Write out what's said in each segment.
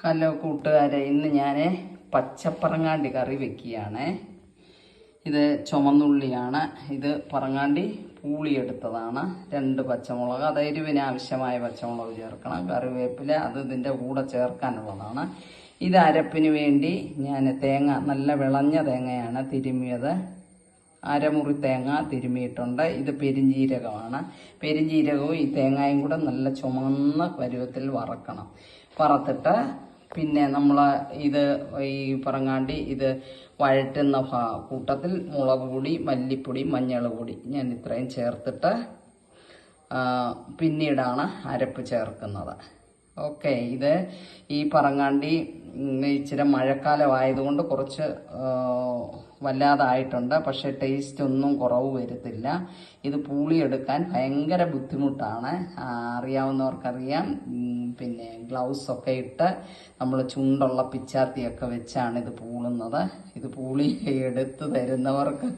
Hello കൂട്ടുകാരെ ഇന്ന് ഞാൻ പച്ചപ്പറങ്ങാണ്ടി കറി വെക്കുകയാണ്. ഇത് ചുമന്നുള്ളിയാണ്. ഇത് പറങ്ങാണ്ടി പൂളിയെടുത്തതാണ്. രണ്ട് പച്ചമുളക് അത് എരിവിന് ആവശ്യമായ പച്ചമുളക് ചേർക്കണം. കറിവേപ്പില അത് ഇതിന്റെ കൂടെ ചേർക്കാനുള്ളതാണ്. ഇത് അരപ്പിന് വേണ്ടി ഞാൻ തേങ്ങ നല്ല വിളഞ്ഞ തേങ്ങയാണ് തിരുമിയത്. അരമുറി തേങ്ങ തിരുമിയിട്ടുണ്ട്. ഇത് പെരിഞ്ജീരകമാണ് പെരിഞ്ജീരകവും ഈ തേങ്ങയും കൂടെ നല്ല ചുമന്ന പരുവത്തിൽ വറക്കണം. വറുത്തിട്ട് പിന്നെ നമ്മൾ ഇത് ഈ പറങ്ങാണ്ടി ഇത് വഴറ്റുന്ന കൂട്ടത്തിൽ മുളക് പൊടി മല്ലിപ്പൊടി മഞ്ഞൾ പൊടി ഞാൻ ഇത്രയും ചേർത്തിട്ട് പിന്നീടാണ് അരപ്പ് ചേർക്കുന്നത്. ഓക്കെ ഇത് ഈ പറങ്ങാണ്ടി ഇച്ചിരി മഴക്കാലം ആയതുകൊണ്ട് കുറച്ച് വല്ലാതായിട്ടുണ്ട്. പക്ഷേ ടേസ്റ്റ് ഒന്നും കുറവ് വരുത്തില്ല. ഇത് പൂളിയെടുക്കാൻ ഭയങ്കര ബുദ്ധിമുട്ടാണ്. അറിയാവുന്നവർക്കറിയാം. പിന്നെ ഗ്ലൗസൊക്കെ ഇട്ട് നമ്മൾ ചുണ്ടുള്ള പിച്ചാത്തിയൊക്കെ വെച്ചാണ് ഇത് പൂളുന്നത്. ഇത് പൂളി എടുത്ത് തരുന്നവർക്ക്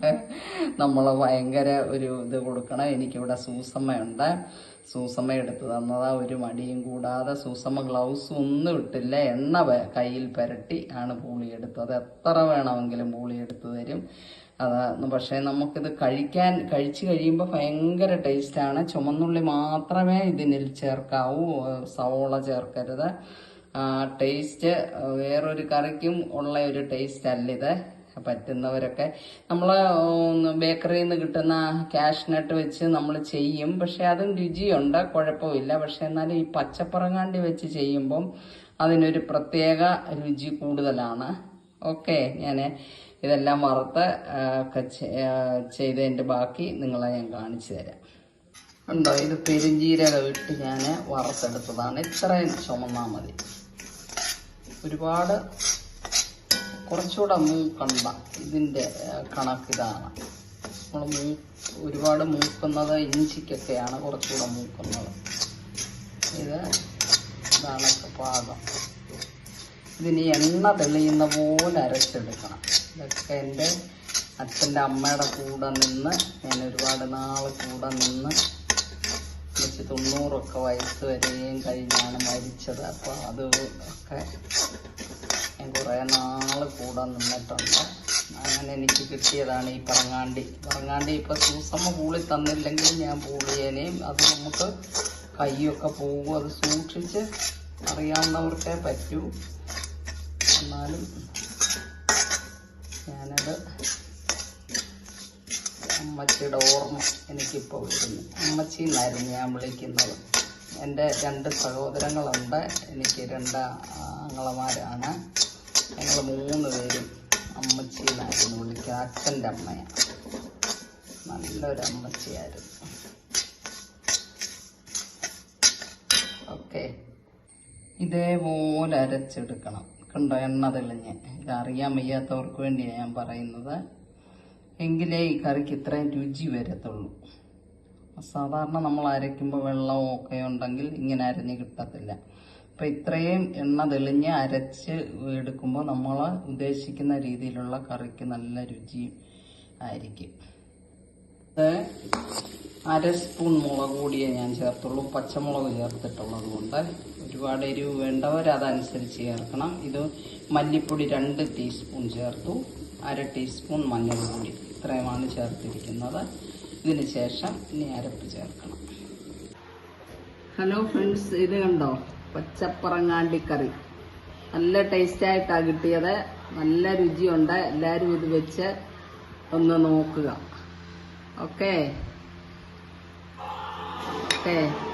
നമ്മൾ ഭയങ്കര ഒരു ഇത് കൊടുക്കണം. എനിക്കിവിടെ സൂസമ്മയുണ്ട്. സൂസമ്മ എടുത്ത് തന്നതാ. ഒരു മടിയും കൂടാതെ സൂസമ്മ ഗ്ലൗസ് ഒന്നും ഇട്ടില്ല. എണ്ണ കയ്യിൽ പുരട്ടി ആണ് പൂളി എടുത്തത്. എത്ര വേണമെങ്കിലും പൂളി എടുത്തു തരും. അതാ പക്ഷേ നമുക്കിത് കഴിക്കാൻ കഴിച്ചു കഴിയുമ്പോൾ ഭയങ്കര ടേസ്റ്റാണ്. ചുമന്നുള്ളി മാത്രമേ ഇതിനിൽ ചേർക്കാവൂ സവോള ചേർക്കരുത്. ടേസ്റ്റ് വേറൊരു കറിക്കും ഉള്ള ഒരു ടേസ്റ്റ് അല്ല ഇത്. പറ്റുന്നവരൊക്കെ. നമ്മൾ ബേക്കറിയിൽ നിന്ന് കിട്ടുന്ന കാഷ്നട്ട് വെച്ച് നമ്മൾ ചെയ്യും. പക്ഷെ അതും രുചിയുണ്ട് കുഴപ്പമില്ല. പക്ഷെ എന്നാലും ഈ പച്ചപ്പറങ്ങാണ്ടി വെച്ച് ചെയ്യുമ്പം അതിനൊരു പ്രത്യേക രുചി കൂടുതലാണ്. ഓക്കെ ഞാൻ ഇതെല്ലാം വറുത്ത് ചെയ്തതിന്റെ ബാക്കി നിങ്ങളെ ഞാൻ കാണിച്ചു തരാം. ഉണ്ടോ ഇത് പെരിഞ്ജീരകം ഇട്ട് ഞാൻ വറുത്തെടുത്തതാണ്. ഇത്രയും ചുമന്നാൽ മതി. ഒരുപാട് കുറച്ചുകൂടെ മൂക്കണ്ട. ഇതിന്റെ കണക്കിതാണ് നമ്മൾ മൂ ഒരുപാട് മൂക്കുന്നത് ഇഞ്ചിക്കൊക്കെയാണ് കുറച്ചുകൂടെ മൂക്കുന്നത്. ഇത് ഇതാണ് പാകം. ഇതിന് എണ്ണ തെളിയുന്ന പോലെ അരച്ചെടുക്കണം. ഇതൊക്കെ എന്റെ അച്ഛന്റെ അമ്മയുടെ കൂടെ നിന്ന് ഞാൻ ഒരുപാട് നാൾ കൂടെ നിന്ന് എനിക്ക് തൊണ്ണൂറൊക്കെ വയസ്സ് വരെയും കഴിഞ്ഞാണ് മരിച്ചത്. അപ്പോൾ അത് ഒക്കെ ഞാൻ കുറേ നാൾ കൂടെ നിന്നിട്ടുണ്ട്. അങ്ങനെ എനിക്ക് കിട്ടിയതാണ് ഈ പറങ്ങാണ്ടി. പറങ്ങാണ്ടി ഇപ്പോൾ സൂസമ്മ പൂളി തന്നില്ലെങ്കിൽ ഞാൻ പൂളിയേനെയും അത് നമുക്ക് കൈയൊക്കെ പോകും. അത് സൂക്ഷിച്ച് അറിയാവുന്നവർക്കേ പറ്റൂ. എന്നാലും ഞാനത് അമ്മച്ചിയുടെ ഓർമ്മ എനിക്കിപ്പോൾ വരുന്നു. അമ്മച്ചി എന്നായിരുന്നു ഞാൻ വിളിക്കുന്നത്. എന്റെ രണ്ട് സഹോദരങ്ങളുണ്ട്. എനിക്ക് രണ്ട് ആങ്ങളമാരാണ്. ഞങ്ങൾ മൂന്ന് പേരും അമ്മച്ചി എന്നായിരുന്നു വിളിക്കുക. അച്ഛന്റെ അമ്മയാണ്. നല്ലൊരു അമ്മച്ചിയായിരുന്നു ഓക്കെ. ഇതേപോലെ അരച്ചെടുക്കണം. കണ്ടോ എണ്ണ തെളിഞ്ഞ് ഇത് അറിയാൻ വയ്യാത്തവർക്ക് വേണ്ടിയാണ് ഞാൻ പറയുന്നത്. എങ്കിലേ ഈ കറിക്ക് ഇത്രയും രുചി വരത്തുള്ളൂ. സാധാരണ നമ്മൾ അരയ്ക്കുമ്പോൾ വെള്ളവും ഒക്കെ ഉണ്ടെങ്കിൽ ഇങ്ങനെ അരഞ്ഞ് കിട്ടത്തില്ല. അപ്പം ഇത്രയും എണ്ണ തെളിഞ്ഞ് അരച്ച് എടുക്കുമ്പോൾ നമ്മൾ ഉദ്ദേശിക്കുന്ന രീതിയിലുള്ള കറിക്ക് നല്ല രുചി ആയിരിക്കും. അര സ്പൂൺ മുളക് പൊടിയേ ഞാൻ ചേർത്തുള്ളൂ. പച്ചമുളക് ചേർത്തിട്ടുള്ളത് കൊണ്ട് ഒരുപാട് എരിവ് വേണ്ടവർ അതനുസരിച്ച് ചേർക്കണം. ഇത് മല്ലിപ്പൊടി രണ്ട് ടീസ്പൂൺ ചേർത്തു. അര ടീസ്പൂൺ മഞ്ഞൾപ്പൊടി ഇത്രയുമാണ് ചേർത്തിരിക്കുന്നത്. ഇതിന് ശേഷം ഇനി അരപ്പ് ചേർക്കണം. ഹലോ ഫ്രണ്ട്സ് ഇത് കണ്ടോ? പച്ചപ്പറങ്ങാണ്ടി കറി നല്ല ടേസ്റ്റായിട്ടാണ് കിട്ടിയത്. നല്ല രുചിയുണ്ട്. എല്ലാവരും ഇത് വെച്ച് ഒന്ന് നോക്കുക. Okay okay